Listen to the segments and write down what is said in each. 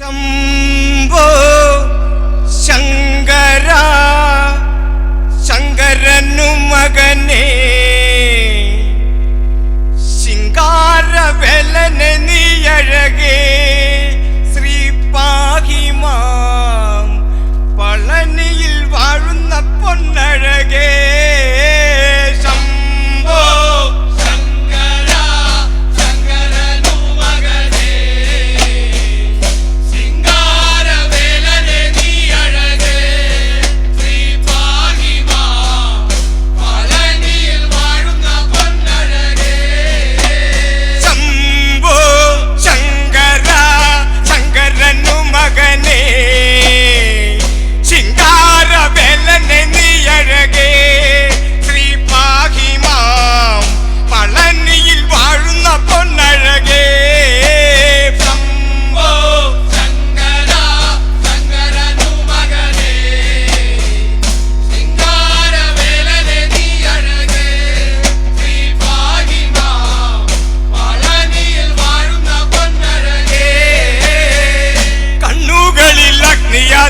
ശംഭോ ശങ്കര ശങ്കരനു മകനെ ശിങ്കാര വെലനെ നീയഴകേ ശ്രീ പാഹിമാ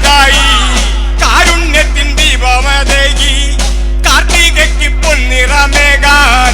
കാരണമായി കാരുണ്യത്തിൻ ദീപമതേകി കാർത്തികയ്ക്ക് പൊന്നിറമേകായി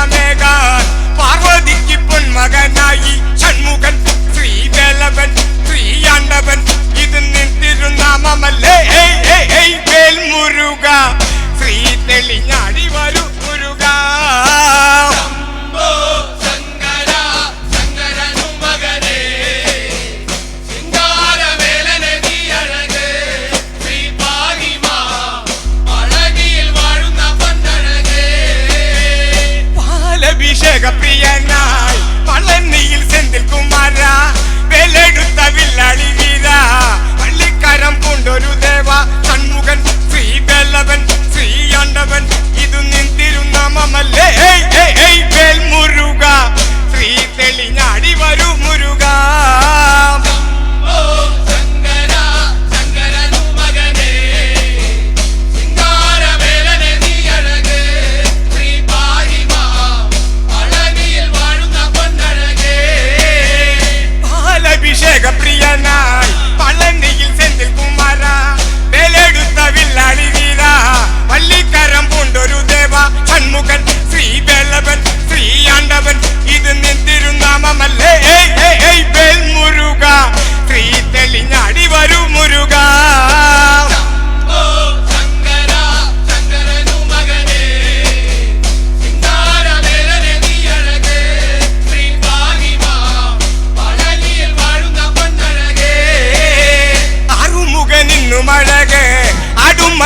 രാമേകാൻ പാർവതിക്ക് പൊന്മകനായി ഷൺമുഖൻ ശ്രീവേലവൻ ശ്രീയാണ്ടവൻ. ഇത് നിന്നിരുന്നാമല്ലേ മേൽമുരുക. ശ്രീ തെളിഞ്ഞാടി വരൂ അഭിഷേക പ്രിയനായി പളനിയിൽ സെന്തിൽ കുമാര വേലെടുത്ത വില്ലാളി വീര. പള്ളിക്കരം കൊണ്ടൊരു ദേവ സൺമുഖൻ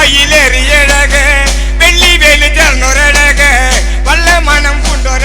மயிலேறி அழக வெள்ளி வெளி தன்னொரு அழக வல்ல மனம் கொண்டொரு